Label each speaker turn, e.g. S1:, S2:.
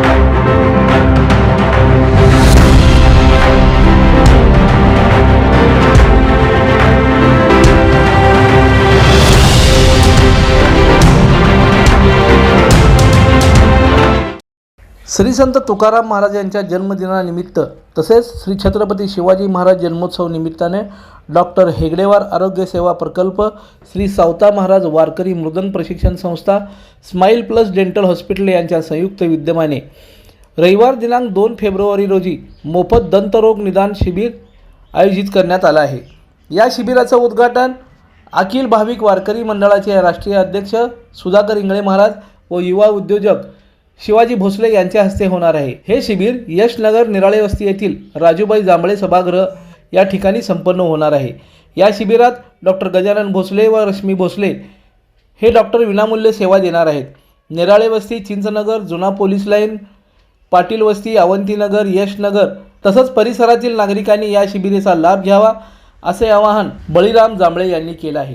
S1: Thank you. Shri संत तुकाराम महाराज यांच्या जन्मदिनानिमित्त तसेच श्री छत्रपती शिवाजी महाराज जन्मोत्सव निमित्ताने डॉक्टर हेगडेवार आरोग्य सेवा प्रकल्प श्री सावता महाराज वारकरी मृदन प्रशिक्षण संस्था स्माईल प्लस डेंटल हॉस्पिटल यांच्या संयुक्त विद्यमाने रविवार दिनांक दोन फेब्रुवारी रोजी मोफत दंतरोग निदान शिबिर आयोजित करण्यात आलं आहे. या शिबिराचं उद्घाटन अखिल भाविक वारकरी मंडळाचे राष्ट्रीय अध्यक्ष सुधाकर इंगळे महाराज व युवा उद्योजक शिवाजी भोसले यांच्या हस्ते होणार आहे. हे शिबिर यशनगर निराळे वस्ती येथील राजूबाई जांभळे सभागृह या ठिकाणी संपन्न होणार आहे. या शिबिरात डॉक्टर गजानन भोसले व रश्मी भोसले हे डॉक्टर विनामूल्य सेवा देणार आहेत. निराळे वस्ती चिंचनगर जुना पोलीस लाईन पाटील वस्ती अवंतीनगर यशनगर तसंच परिसरातील नागरिकांनी या शिबिरेचा लाभ घ्यावा असे आवाहन बळीराम जांभळे यांनी केलं आहे.